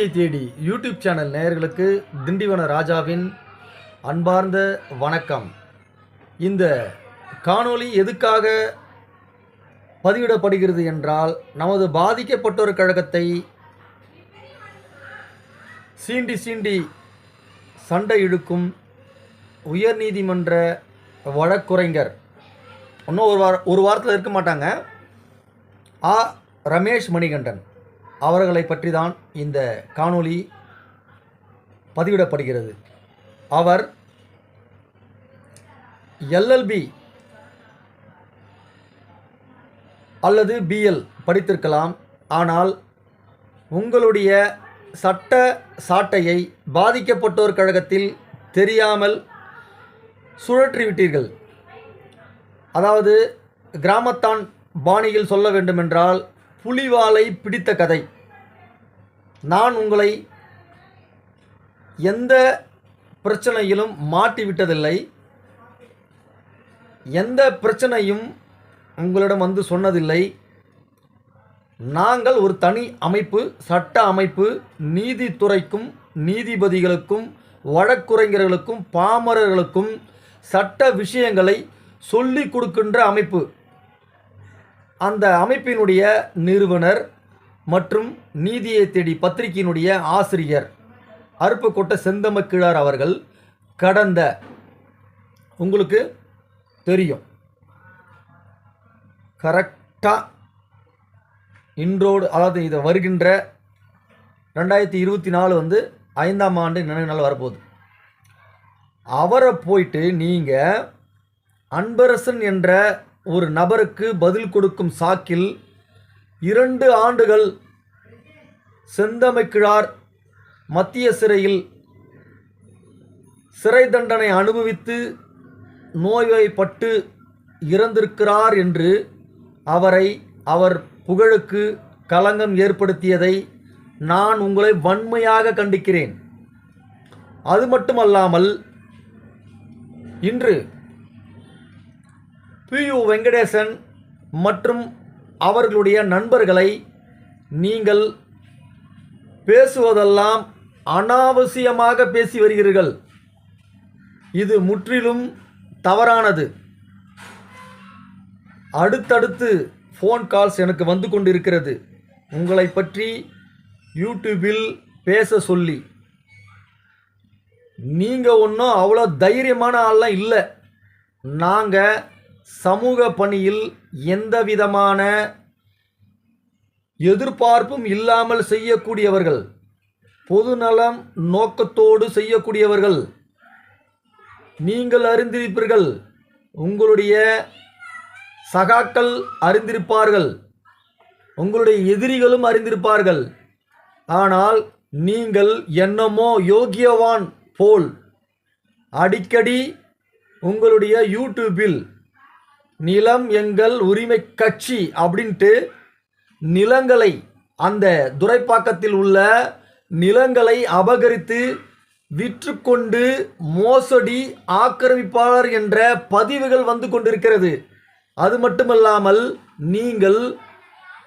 நீதியை தேடி YouTube channel நேயர்களுக்கு திண்டிவன ராஜாவின் அன்பார்ந்த வணக்கம். இந்த காணொளி எதுக்காக பதிவிடப்படுகிறது என்றால் நமது பாதிக்கப்பட்டோர் கழகத்தை சீண்டி சீண்டி சண்டை இழுக்கும் உயர்நீதிமன்ற வழக்குரைஞர். இன்னும் ஒரு வார ஒரு வாரத்தில் இருக்க மாட்டாங்க. ஆ. ரமேஷ் மணிகண்டன். அவர்களை பற்றி தான் இந்த காணொளி பதிவிடப்படுகிறது. அவர் எல்எல்பி அல்லது பிஎல் படித்திருக்கலாம். ஆனால் உங்களுடைய சட்ட சாட்டையை பாதிக்கப்பட்டோர் கழகத்தில் தெரியாமல் சுழற்றிவிட்டீர்கள். அதாவது கிராமத்தான் பாணியில் சொல்ல வேண்டுமென்றால் புலிவாலை பிடித்த கதை. நான் உங்களை எந்த பிரச்சனையிலும் மாட்டிவிட்டதில்லை. எந்த பிரச்சனையும் உங்களிடம் வந்து சொன்னதில்லை. நாங்கள் ஒரு தனி அமைப்பு சட்ட அமைப்பு நீதித்துறைக்கும் நீதிபதிகளுக்கும் வழக்குரைஞர்களுக்கும் பாமரர்களுக்கும் சட்ட விஷயங்களை சொல்லிக் கொடுக்கின்ற அமைப்பு. அந்த அமைப்பினுடைய நிறுவனர் மற்றும் நீதியை தேடி பத்திரிகையினுடைய ஆசிரியர் அருப்புக்கோட்டை செந்தமக்கிழார் அவர்கள் கடந்த உங்களுக்கு தெரியும். கரெக்டாக இன்றோடு அதாவது இதை வருகின்ற ரெண்டாயிரத்தி இருபத்தி நாலு வந்து ஐந்தாம் ஆண்டு நினைவு நாள் வரப்போகுது. அவரை போயிட்டு நீங்கள் அன்பரசன் என்ற ஒரு நபருக்கு பதில் கொடுக்கும் சாக்கில் இரண்டு ஆண்டுகள் செந்தமைக்கிழார் மத்திய சிறையில் சிறை தண்டனை அனுபவித்து நோய்வாய்ப்பட்டு இறந்திருக்கிறார் என்று அவரை அவர் புகழுக்கு களங்கம் ஏற்படுத்தியதை நான் உங்களை வன்மையாக கண்டிக்கிறேன். அது மட்டுமல்லாமல் இன்று பியு வெங்கடேசன் மற்றும் அவர்களுடைய நண்பர்களை நீங்கள் பேசுவதெல்லாம் அனாவசியமாக பேசி வருகிறீர்கள். இது முற்றிலும் தவறானது. அடுத்தடுத்து ஃபோன் கால்ஸ் எனக்கு வந்து கொண்டிருக்கிறது. உங்களை பற்றி யூடியூபில் பேச சொல்லி. நீங்கள் ஒன்றும் அவ்வளோ தைரியமான ஆள்லாம் இல்லை. நாங்கள் சமூக பணியில் எந்த விதமான எதிர்பார்ப்பும் இல்லாமல் செய்யக்கூடியவர்கள் பொதுநலம் நோக்கத்தோடு செய்யக்கூடியவர்கள் நீங்கள் அறிந்திருப்பீர்கள் உங்களுடைய சகாக்கள் அறிந்திருப்பார்கள் உங்களுடைய எதிரிகளும் அறிந்திருப்பார்கள். ஆனால் நீங்கள் என்னமோ யோகியவான் போல் அடிக்கடி உங்களுடைய யூடியூப்பில் நிலம் எங்கள் உரிமை கட்சி அப்படின்ட்டு நிலங்களை அந்த துரைப்பாக்கத்தில் உள்ள நிலங்களை அபகரித்து விற்றுக்கொண்டு மோசடி ஆக்கிரமிப்பாளர் என்ற பதிவுகள் வந்து கொண்டிருக்கிறது. அது மட்டுமல்லாமல் நீங்கள்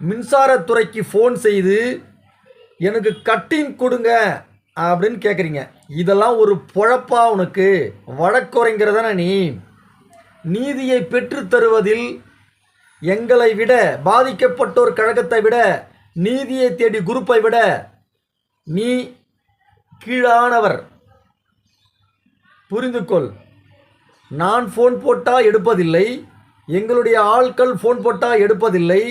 மின்சாரத்துறைக்கு ஃபோன் செய்து எனக்கு கட்டிங் கொடுங்க அப்படின்னு கேட்குறீங்க இதெல்லாம் ஒரு பொழப்பா உனக்கு. வழக்குறைங்கிறதான நீ? நீதியை பெற்றுத்தருவதில் எங்களை விட பாதிக்கப்பட்டோர் கழகத்தை விட நீதியை தேடி குரூப்பை விட நீ கீழானவர். புரிந்து கொள் நான் ஃபோன் போட்டால் எடுப்பதில்லை. எங்களுடைய ஆட்கள் ஃபோன் போட்டால் எடுப்பதில்லை.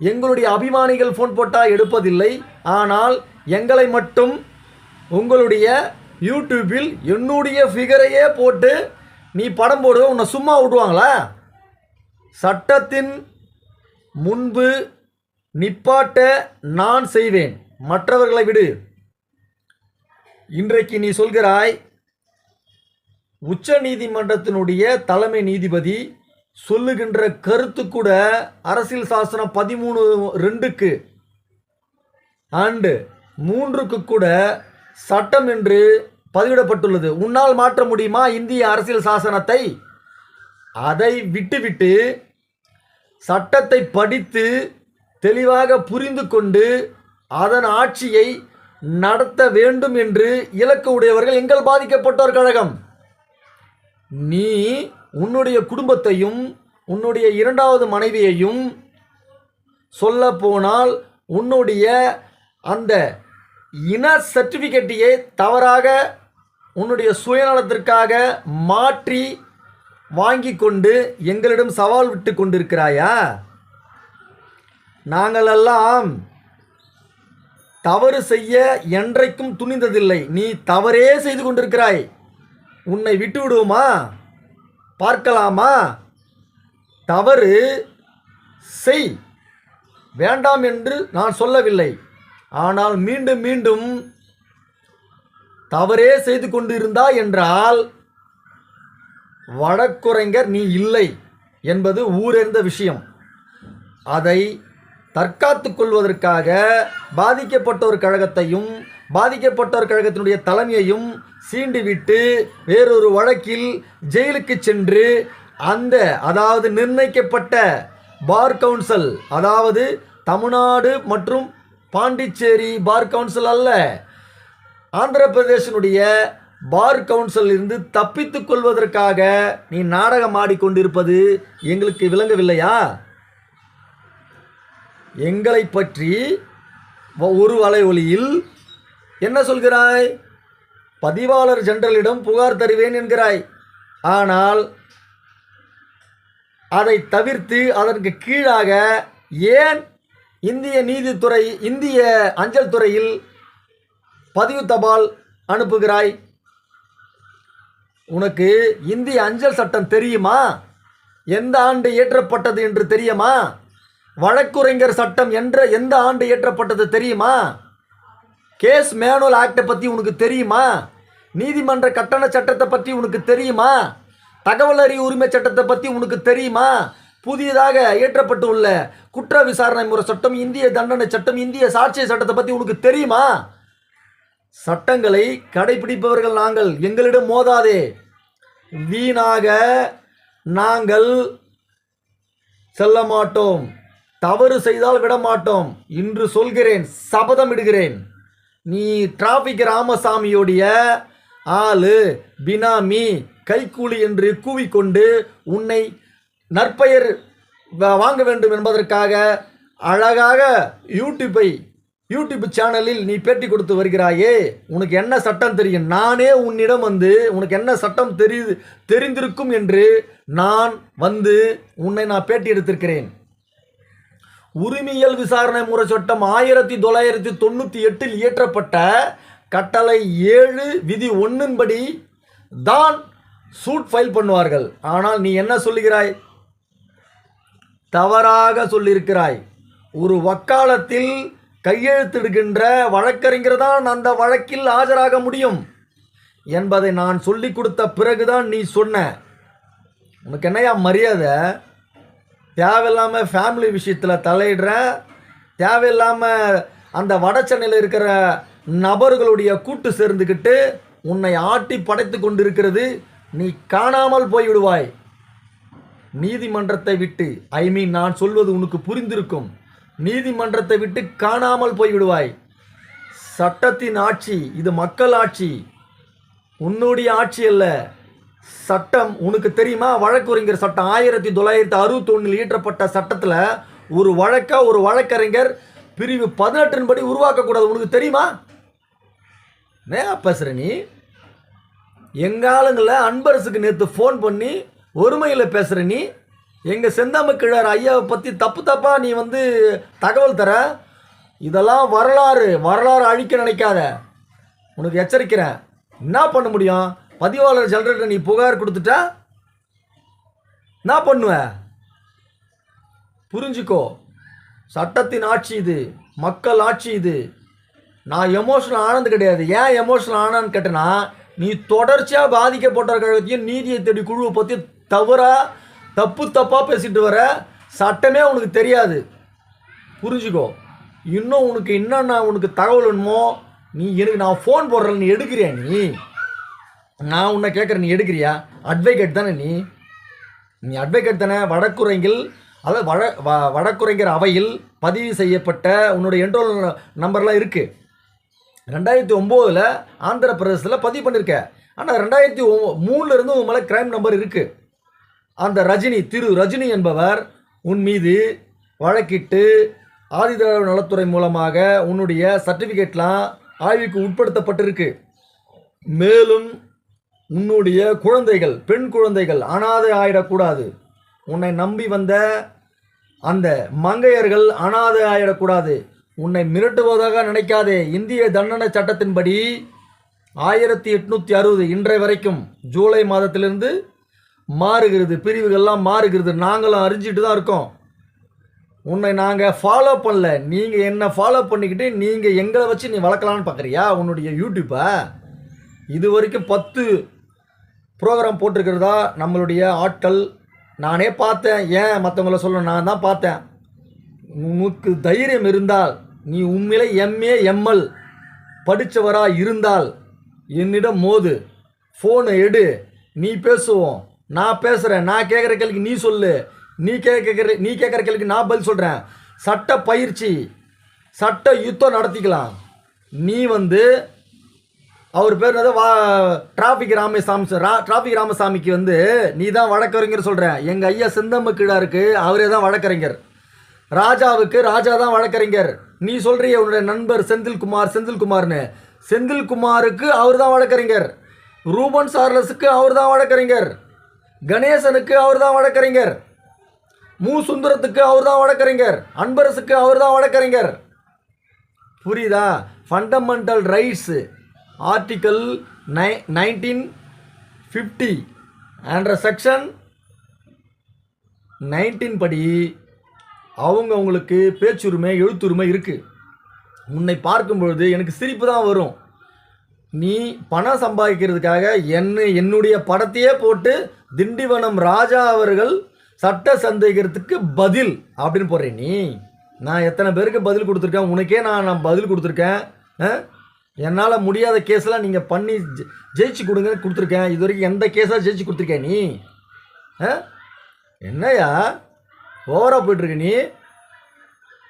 எங்களுடைய அபிமானிகள் ஃபோன் போட்டால் எடுப்பதில்லை. ஆனால் எங்களை மட்டும் உங்களுடைய யூடியூப்பில் என்னுடைய ஃபிகரையே போட்டு நீ படம் போடுவ உன்னை சும்மா விடுவாங்களா சட்டத்தின் முன்பு நிப்பாட்ட நான் செய்வேன். மற்றவர்களை விடு. இன்றைக்கு நீ சொல்கிறாய் உச்ச நீதிமன்றத்தினுடைய தலைமை நீதிபதி சொல்லுகின்ற கருத்து கூட அரசியல் சாசனம் பதிமூணு ரெண்டுக்கு அண்டு மூன்றுக்கு கூட சட்டம் என்று பதிவிடப்பட்டுள்ளது. உன்னால் மாற்ற முடியுமா? இந்திய அரசியல் சாசனத்தை? அதை விட்டுவிட்டு சட்டத்தை படித்து தெளிவாக புரிந்து கொண்டு அதன் ஆட்சியை நடத்த வேண்டும் என்று இலக்கு உடையவர்கள் எங்கள் பாதிக்கப்பட்டோர் கழகம். நீ உன்னுடைய குடும்பத்தையும் உன்னுடைய இரண்டாவது மனைவியையும் சொல்ல போனால் உன்னுடைய அந்த இன சர்டிஃபிகேட்டையே தவறாக உன்னுடைய சுயநலத்திற்காக மாற்றி வாங்கி கொண்டு எங்களிடம் சவால் விட்டு கொண்டிருக்கிறாயா? நாங்களெல்லாம் தவறு செய்ய என்றைக்கும் துணிந்ததில்லை. நீ தவறே செய்து கொண்டிருக்கிறாய். உன்னை விட்டு விடுவோமா பார்க்கலாமா? தவறு செய். வேண்டாம் என்று நான் சொல்லவில்லை. ஆனால் மீண்டும் மீண்டும் தவறே செய்து கொண்டிருந்தா என்றால் வழக்குரைஞர் நீ இல்லை என்பது ஊரறிந்த விஷயம். அதை தற்காத்து கொள்வதற்காக பாதிக்கப்பட்டோர் கழகத்தையும் பாதிக்கப்பட்டோர் கழகத்தினுடைய தலைமையையும் சீண்டிவிட்டு வேறொரு வழக்கில் ஜெயிலுக்கு சென்று அந்த அதாவது நிர்ணயிக்கப்பட்ட பார் கவுன்சில் அதாவது தமிழ்நாடு மற்றும் பாண்டிச்சேரி பார் கவுன்சில் அல்ல ஆந்திர பிரதேசனுடைய பார் கவுன்சில் இருந்து கொள்வதற்காக நீ நாடகம் ஆடிக்கொண்டிருப்பது எங்களுக்கு விளங்கவில்லையா? எங்களை பற்றி ஒரு ஒரு வலையொலியில் என்ன சொல்கிறாய்? பதிவாளர் ஜெனரலிடம் புகார் தருவேன் என்கிறாய். ஆனால் அதை தவிர்த்து அதற்கு கீழாக ஏன் இந்திய நீதித்துறை இந்திய அஞ்சல் துறையில் பதிவு தபால் அனுப்புகிறாய். உனக்கு இந்திய அஞ்சல் சட்டம் தெரியுமா? எந்த ஆண்டு இயற்றப்பட்டது என்று தெரியுமா? வழக்குரைஞர் சட்டம் என்ற எந்த ஆண்டு இயற்றப்பட்டது தெரியுமா? கேஸ் மேனுவல் ஆக்டை பற்றி உனக்கு தெரியுமா? நீதிமன்ற கட்டண சட்டத்தை பற்றி உனக்கு தெரியுமா? தகவல் அறிவு உரிமை சட்டத்தை பற்றி உனக்கு தெரியுமா? புதியதாக இயற்றப்பட்டு உள்ள குற்ற விசாரணை முறை சட்டம் இந்திய தண்டனை சட்டம் இந்திய சாட்சிய சட்டத்தை பற்றி உனக்கு தெரியுமா? சட்டங்களை கடைபிடிப்பவர்கள் நாங்கள் எங்களிடம் மோதாதே. வீணாக நாங்கள் செல்ல மாட்டோம் தவறு செய்தால் விட மாட்டோம் இன்று சொல்கிறேன் சபதம் இடுகிறேன் நீ டிராபிக் ராமசாமியோடைய ஆளு பினாமி கைக்கூலி என்று கூவிக்கொண்டு உன்னை நற்பெயர் வ- வாங்க வேண்டும் என்பதற்காக அழகாக யூடியூப்பை யூடியூப் சேனலில் நீ பேட்டி கொடுத்து வருகிறாயே உனக்கு என்ன சட்டம் தெரியும்? நானே உன்னிடம் வந்து உனக்கு என்ன சட்டம் தெரி தெரிந்திருக்கும் என்று நான் வந்து உன்னை நான் பேட்டி எடுத்திருக்கிறேன். உரிமையல் விசாரணை முறை சட்டம் ஆயிரத்தி தொள்ளாயிரத்தி தொண்ணூற்றி எட்டில் இயற்றப்பட்ட கட்டளை ஏழு விதி ஒன்றின்படி தான் சூட் ஃபைல் பண்ணுவார்கள். ஆனால் நீ என்ன சொல்லுகிறாய்? தவறாக சொல்லியிருக்கிறாய். ஒரு வக்காலத்தில் கையெழுத்திடுகின்ற வழக்கறிஞர் தான் அந்த வழக்கில் ஆஜராக முடியும். என்பதை நான் சொல்லி கொடுத்த பிறகுதான் நீ சொன்ன. உனக்கு என்னையா மரியாதை? தேவையில்லாமல் ஃபேமிலி விஷயத்தில் தலையிடுற தேவையில்லாமல் அந்த வட சென்னையில் இருக்கிற நபர்களுடைய கூட்டு சேர்ந்துக்கிட்டு உன்னை ஆட்டி படைத்து கொண்டிருக்கிறது நீ காணாமல் போய்விடுவாய். நீதிமன்றத்தை விட்டு ஐ மீன் நான் சொல்வது உனக்கு புரிந்திருக்கும். நீதிமன்றத்தை விட்டு காணாமல் போய்விடுவாய். சட்டத்தின் ஆட்சி இது மக்கள் ஆட்சி. உன்னுடைய ஆட்சி அல்ல. சட்டம் உனக்கு தெரியுமா? வழக்குரைஞர் சட்டம் ஆயிரத்தி தொள்ளாயிரத்தி அறுபத்தொன்னில் இயற்றப்பட்ட சட்டத்தில் ஒரு வழக்கா ஒரு வழக்கறிஞர் பிரிவு பதினெட்டின் படி உருவாக்கக்கூடாது. உனக்கு தெரியுமா? நேரா பேசுகிற நீ? எங்காலங்களில் அன்பரசுக்கு நேற்று ஃபோன் பண்ணி ஒருமையில் பேசுகிற நீ? எங்கள் செந்தாமக்கிழார் ஐயாவை பற்றி தப்பு தப்பாக நீ வந்து தகவல் தர. இதெல்லாம் வரலாறு வரலாறு அழிக்க நினைக்காத. உனக்கு எச்சரிக்கிறேன். என்ன பண்ண முடியும்? பதிவாளர் ஜெனரேட்டர் நீ புகார் கொடுத்துட்டா? என்ன பண்ணுவ? புரிஞ்சுக்கோ. சட்டத்தின் ஆட்சி இது மக்கள் ஆட்சி இது. நான் எமோஷனல் ஆனது கிடையாது. ஏன் எமோஷனல் ஆனான்னு கேட்டேன்னா நீ தொடர்ச்சியாக பாதிக்கப்பட்ட கழகத்தையும் நீதியை தேடி குழுவை பற்றி தவறாக தப்பு தப்பாக பேசிட்டு வர சட்டமே உனக்கு தெரியாது. புரிஞ்சுக்கோ. இன்னும் உனக்கு என்னென்ன உனக்கு தகவல் வேணுமோ நீ எனக்கு நான் ஃபோன் போடுறேன் நீ எடுக்கிறியா நீ? நான் உன்னை கேட்குறேன் நீ எடுக்கிறியா? அட்வொகேட் தானே நீ? நீ அட்வொகேட் தானே? வழக்குரைங்கில் அதாவது வட வ- வழக்குரைஞர் அவையில் பதிவு செய்யப்பட்ட உன்னோட என்ரோல் நம்பர்லாம் இருக்குது ரெண்டாயிரத்தி ஒம்போதில் ஆந்திர பிரதேசத்தில் பதிவு பண்ணியிருக்க ஆனால் ரெண்டாயிரத்தி ஒ மூணுலேருந்து உன் மேலே க்ரைம் நம்பர் இருக்குது அந்த ரஜினி திரு ரஜினி என்பவர் உன் மீது வழக்கிட்டு ஆதிதிராவிட நலத்துறை மூலமாக உன்னுடைய சர்டிஃபிகேட்லாம் ஆய்வுக்கு உட்படுத்தப்பட்டிருக்கு. மேலும் உன்னுடைய குழந்தைகள் பெண் குழந்தைகள் அனாதை ஆயிடக்கூடாது. உன்னை நம்பி வந்த அந்த மங்கையர்கள் அனாதை ஆயிடக்கூடாது. உன்னை மிரட்டுவதாக நினைக்காதே. இந்திய தண்டனை சட்டத்தின்படி ஆயிரத்தி எட்நூற்றி அறுபது இன்றை வரைக்கும் ஜூலை மாதத்திலிருந்து மாறுகிறது பிரிவுகள்லாம் மாறுகிறது. நாங்களும் அறிஞ்சிட்டு தான் இருக்கோம். உன்னை நாங்கள் ஃபாலோ பண்ணல. நீங்கள் என்ன ஃபாலோ பண்ணிக்கிட்டு நீங்கள் எங்களை வச்சு நீ வளர்க்கலான்னு பார்க்குறியா உன்னுடைய யூடியூப்பை இது வரைக்கும் பத்து ப்ரோக்ராம் போட்டிருக்கிறதா? நம்மளுடைய ஆட்கள். நானே பார்த்தேன். ஏன் மற்றவங்கள சொல்லணும் நான் தான் பார்த்தேன். உனக்கு தைரியம் இருந்தால் நீ உண்மையிலே எம்ஏ எம்எல் படித்தவராக இருந்தால் என்னிடம் மோது ஃபோனை எடு நீ பேசுவோம். நான் பேசுகிறேன் நான் கேட்குற கேள்விக்கு நீ சொல்லு. நீ கேட்குற நீ கேட்குற கேள்விக்கு நான் பதில் சொல்கிறேன் சட்ட பயிற்சி சட்ட யுத்தம் நடத்திக்கலாம். நீ வந்து அவர் பேர் வந்து வா டிராஃபிக் ராமசாமி ரா டிராஃபிக் ராமசாமிக்கு வந்து நீ தான் வழக்கறிஞர் சொல்கிறேன் எங்கள் ஐயா செந்தம்ம கீழாருக்கு அவரே தான் வழக்கறிஞர். ராஜாவுக்கு ராஜா தான் வழக்கறிஞர். நீ சொல்கிறிய உன்னுடைய நண்பர் செந்தில்குமார் செந்தில்குமார்னு. செந்தில்குமாருக்கு அவர் தான் வழக்கறிஞர். ரூபன் சார்லஸுக்கு அவர் தான் வழக்கறிஞர். கணேசனுக்கு அவர் தான் வழக்கறிஞர். மு சுந்தரத்துக்கு அவர் தான் வழக்கறிஞர். அன்பரசுக்கு அவர் தான் வழக்கறிஞர். புரியுதா? Fundamental rights article nine nineteen fifty என்ற செக்ஷன் நைன்டீன் படி அவங்க அவங்களுக்கு பேச்சுரிமை எழுத்துரிமை இருக்குது உன்னை பார்க்கும் பொழுது எனக்கு சிரிப்பு தான் வரும். நீ பணம் சம்பாதிக்கிறதுக்காக என்ன என்னுடைய படத்தையே போட்டு திண்டிவனம் ராஜா அவர்கள் சட்ட சந்தேகத்துக்கு பதில் அப்படின்னு போடுறேன் நீ. நான் எத்தனை பேருக்கு பதில் கொடுத்துருக்கேன்? உனக்கே நான் நான் பதில் கொடுத்துருக்கேன். ஆ? என்னால் முடியாத கேஸ்லாம் நீங்கள் பண்ணி ஜெ- ஜெயிச்சு கொடுங்க கொடுத்துருக்கேன். இது வரைக்கும் எந்த கேஸாக ஜெயிச்சு கொடுத்துருக்கேன் நீ? ஆ? என்னய்யா? ஓவராக போயிட்டுருக்க நீ?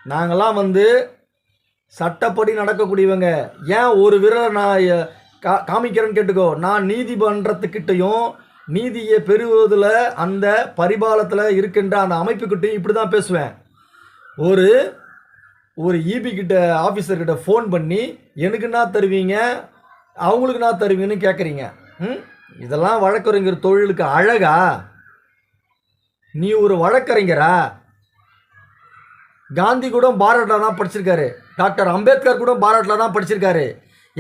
நாங்களாம் வந்து சட்டப்படி நடக்கக்கூடியவங்க. ஏன் ஒரு விரலை நான் கா காமிக்கிறேன்னு கேட்டுக்கோ. நான் நீதிமன்றத்துக்கிட்டையும் நீதியை பெறுவதில் அந்த பரிபாலத்தில் இருக்கின்ற அந்த அமைப்புக்கிட்டையும் இப்படி தான் பேசுவேன். ஒரு ஒரு இபி கிட்ட ஆஃபீஸர்கிட்ட ஃபோன் பண்ணி எனக்கு என்ன தருவீங்க? அவங்களுக்கு நான் தருவீங்கன்னு கேட்குறீங்க. ம்? இதெல்லாம் வழக்கறிஞர் தொழிலுக்கு அழகா? நீ ஒரு வழக்கறிஞரா? காந்தி கூட பாராட்டில் தான் படிச்சிருக்காரு. டாக்டர் அம்பேத்கர் கூட பாராட்டில் தான் படிச்சிருக்காரு.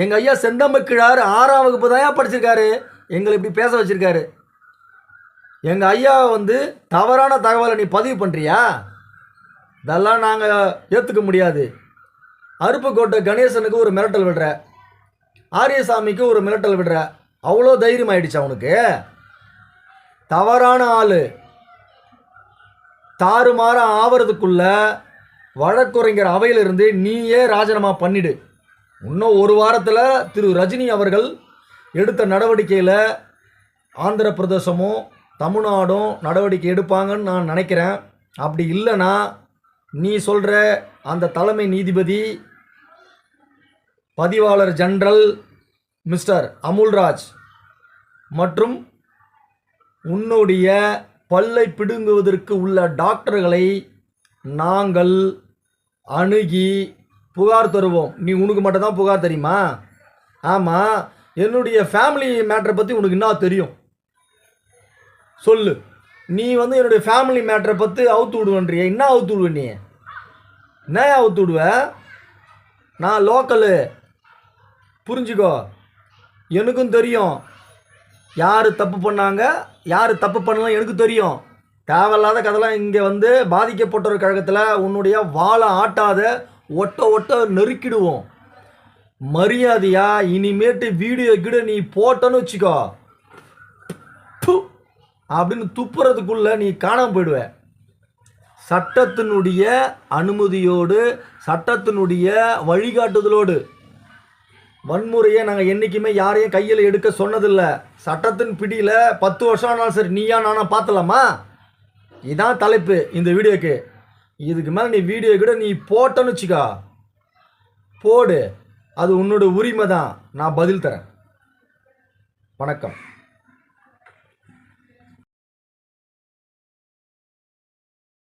எங்கள் ஐயா செந்தம்பக்கிழார் ஆறாம் வகுப்பு தான் படிச்சிருக்காரு. எங்களை இப்படி பேச வச்சுருக்காரு. எங்கள் ஐயா வந்து தவறான தகவலை நீ பதிவு பண்ணுறியா இதெல்லாம் நாங்கள் ஏற்றுக்க முடியாது. அருப்புக்கோட்டை கணேசனுக்கு ஒரு மிரட்டல் விடுற. ஆரியசாமிக்கு ஒரு மிரட்டல் விடுற. அவ்வளோ தைரியம் ஆயிடுச்சு அவனுக்கு தவறான ஆள். தாறுமாற ஆவறதுக்குள்ள வழக்குரைஞர் அவையிலிருந்து நீயே ராஜினாமா பண்ணிடு. இன்னும் ஒரு வாரத்தில் திரு ரஜினி அவர்கள் எடுத்த நடவடிக்கையில் ஆந்திர பிரதேசமும் தமிழ்நாடும் நடவடிக்கை எடுப்பாங்கன்னு நான் நினைக்கிறேன். அப்படி இல்லைன்னா நீ சொல்கிற அந்த தலைமை நீதிபதி பதிவாளர் ஜென்ரல் மிஸ்டர் அமுல்ராஜ் மற்றும் உன்னுடைய பல்லை பிடுங்குவதற்கு உள்ள டாக்டர்களை நாங்கள் அணுகி புகார் தருவோம். நீ உனக்கு மட்டும் தான் புகார் தெரியுமா? ஆமாம் என்னுடைய ஃபேமிலி மேட்டரை பற்றி உனக்கு என்ன தெரியும். சொல்லு. நீ வந்து என்னுடைய ஃபேமிலி மேட்டரை பற்றி அவுத்து விடுவன்றிய. என்ன அவுத்து விடுவ நீ? என்ன அவுத்து விடுவ? நான் லோக்கலு புரிஞ்சுக்கோ. எனக்கும் தெரியும். யார் தப்பு பண்ணாங்க? யார் தப்பு பண்ணலாம் எனக்கு தெரியும். தேவையில்லாத கதைலாம் இங்கே வந்து பாதிக்கப்பட்டோர் கழகத்தில் உன்னுடைய வாழை ஆட்டாத ஒட்ட ஒட்ட நெருக்கிடுவோம். மரியாதையா இனிமேட்டு வீடியோ கீடு நீ போட்டோன்னு வச்சுக்கோ. அப்படின்னு துப்புறதுக்குள்ள நீ காணாம போயிடுவ. சட்டத்தினுடைய அனுமதியோடு சட்டத்தினுடைய வழிகாட்டுதலோடு. வன்முறையை நாங்கள் என்றைக்குமே யாரையும் கையில் எடுக்க சொன்னதில்லை. சட்டத்தின் பிடியில் பத்து வருஷம் ஆனாலும் சரி நீயா நானும் பார்த்தலாமா இதான் தலைப்பு இந்த வீடியோக்கு. இதுக்கு மேலே நீ வீடியோ கூட நீ போட்டோன்னு வச்சுக்கோ. போடு. அது உன்னோட உரிமை தான் நான் பதில் தரேன். வணக்கம்.